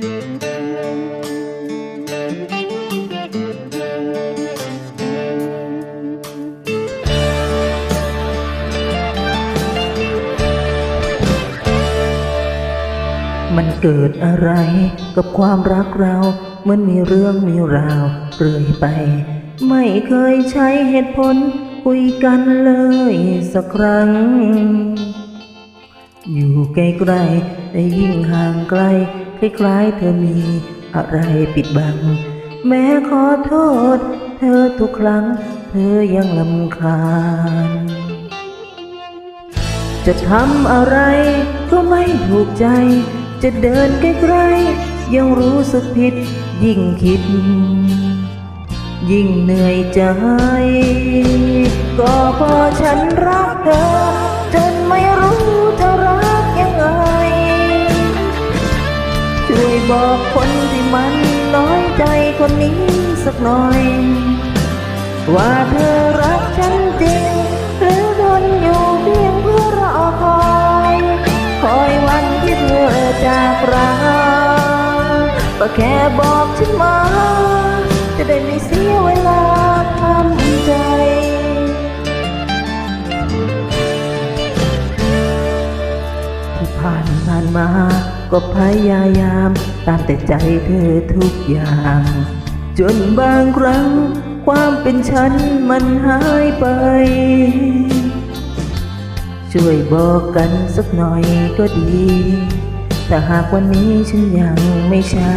มันเกิดอะไรกับความรักเราเหมือนมีเรื่องมีราวเรื่อยไป ไม่เคยใช้เหตุผลคุยกันเลยสักครั้ง อยู่ใกล้ๆแต่ยิ่งห่างไกล คล้ายๆ เธอมีอะไรปิดบัง แม้ขอโทษ เธอทุกครั้ง เธอยังลำคาญ จะทำอะไรก็ไม่ถูกใจ จะเดินใกล้ๆยังรู้สึกผิด ยิ่งคิด ยิ่งเหนื่อยใจ ก็เพอฉันรักเธอ น้อยใจคนนี้สักหน่อย ว่าเธอรักฉันจริง หรือทนอยู่เพียงเพื่อรอคอย คอยวันที่เธอจากเราก็แค่บอกฉันมา จะได้ไม่เสียเวลาทำใจที่ผ่านผ่านมา ก็พยายาม ตามแต่ใจเธอทุกอย่าง จนบางครั้ง ความเป็นฉันมันหายไป ช่วยบอกกันสักหน่อยก็ดีถ้าหากวันนี้ฉันยังไม่ใช่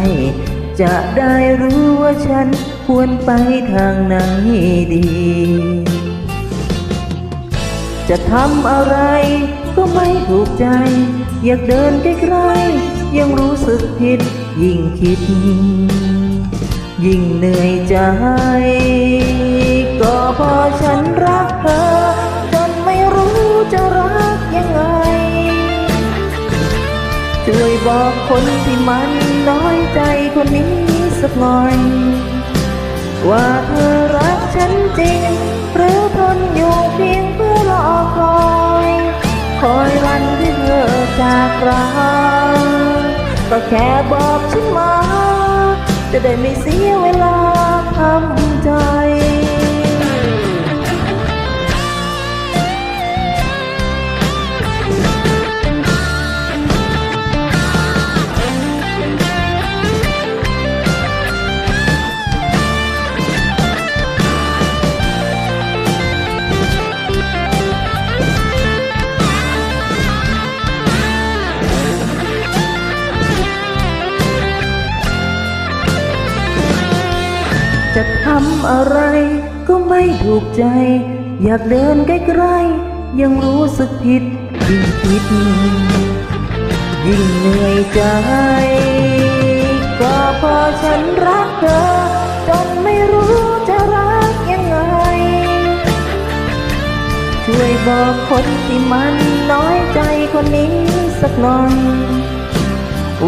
จะได้รู้ว่าฉันควรไปทางไหนดี จะทำอะไร ก็ไม่ถูกใจ อยากเดินใกล้ๆยังรู้สึกผิด ยิ่งคิด ยิ่งเหนื่อยใจ ก็เพอฉันรักเธอจนไม่รู้จะรักยังไง ช่วยบอกคนที่มันน้อยใจคนนี้สักหน่อย ว่าเธอ จากเราก็แค่บอกฉันมา จะได้ไม่เสียเวลา อะไรก็ไม่ถูกใจ อยากเดินใกล้ๆยังรู้สึกผิดยิ่งคิดยิ่งเหนื่อยใจ ก็พอฉันรักเธอ จนไม่รู้จะรักยังไง ช่วยบอกคนที่มันน้อยใจคนนี้สักหน่อย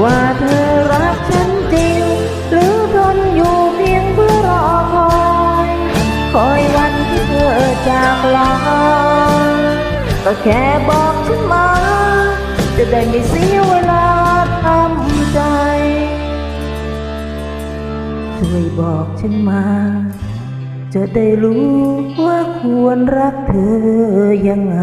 ว่าเธอากลาก็แค่บอกฉันมา จะได้ไม่เสียเวลาทำใจ ช่วยบอกฉันมา จะได้รู้ว่าควรรักเธอยังไง